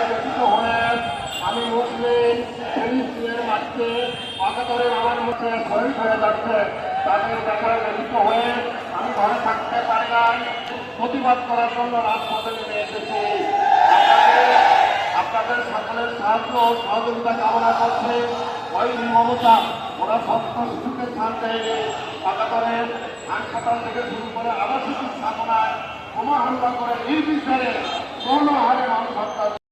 ব্যতীত আমি মুসলিম আমার মুখে শহীদ হয়ে যাচ্ছে তাদের দেখায় ব্যতীত হয়ে আমি ঘরে থাকতে পারি প্রতিবাদ করার জন্য রাজপথে নেমে এসেছি আপনাদের সকলের সাহায্য সহযোগিতা কামনা করছে ওই মমতা ওরা সত্য শিশুকে স্থান দেয়নি অকাতরে হাসপাতাল থেকে শুরু করে আবাসিক স্থাপনায় কোনো হামলা করে নির্বিচারে কোনো হারে মানুষ হত্যা